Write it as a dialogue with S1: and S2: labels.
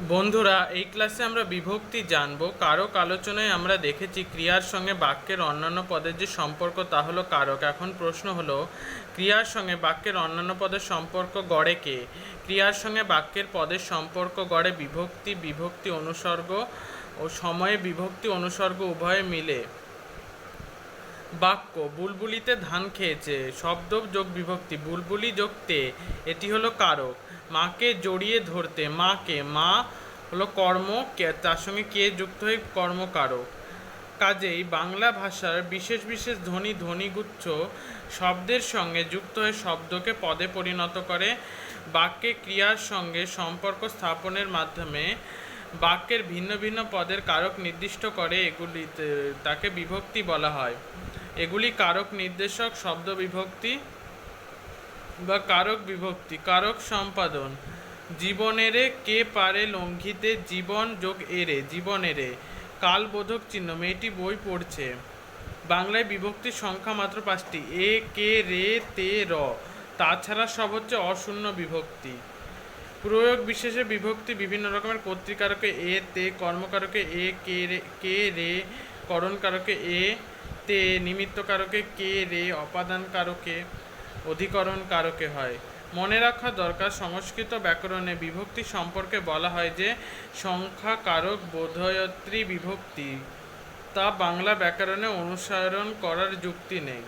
S1: বন্ধুরা, এই ক্লাসে আমরা বিভক্তি জানব। কারক আলোচনায় আমরা দেখেছি ক্রিয়ার সঙ্গে বাক্যের অন্যান্য পদের যে সম্পর্ক তা হলো কারক। এখন প্রশ্ন হলো, ক্রিয়ার সঙ্গে বাক্যের অন্যান্য পদের সম্পর্ক গড়ে কে? ক্রিয়ার সঙ্গে বাক্যের পদের সম্পর্ক গড়ে বিভক্তি বিভক্তি অনুসর্গ ও সময়ে বিভক্তি অনুসর্গ উভয়ে মিলে। বাক্য, বুলবুলিতে ধান খেয়েছে, শব্দ যোগ বিভক্তি, বুলবুলি যোগ তে এটি হলো কারক। মাকে জড়িয়ে ধরতে, মাকে, মা হলো কর্ম তার সঙ্গে কে যুক্ত হয়ে কর্মকারক। কাজেই বাংলা ভাষার বিশেষ বিশেষ ধ্বনি, ধ্বনিগুচ্ছ শব্দের সঙ্গে যুক্ত হয়ে শব্দকে পদে পরিণত করে, বাক্যে ক্রিয়ার সঙ্গে সম্পর্ক স্থাপনের মাধ্যমে বাক্যের ভিন্ন ভিন্ন পদের কারক নির্দিষ্ট করে এগুলি তাকে বিভক্তি বলা হয়। এগুলি কারক নির্দেশক শব্দ বিভক্তি বা কারক বিভক্তি, কারক সম্পাদন। জীবনেরে কে পারে লঙ্ঘিতে জীবন যোগ এরে, জীবনেরে। কালবোধক চিহ্ন, মেয়েটি বই পড়ছে। বাংলায় বিভক্তির সংখ্যা মাত্র পাঁচটি। এ, কে, রে, তে, র। তাছাড়া সব হচ্ছে অশূন্য বিভক্তি। প্রয়োগ বিশেষে বিভক্তি বিভিন্ন রকমের কর্তৃকারকে এ, তে, কর্মকারকে এ, কে, রে কে, রে, করণকারকে এ তে নিমিত্তকারকে কে রে, অপাদান কারকে, অধিকরণ কারকে হয়। মনে রাখা দরকার, সংস্কৃত ব্যাকরণে বিভক্তি সম্পর্কে বলা হয় যে সংখ্যা কারক বোধয়ত্রী বিভক্তি। তা বাংলা ব্যাকরণে অনুসরণ করার যুক্তি নেই।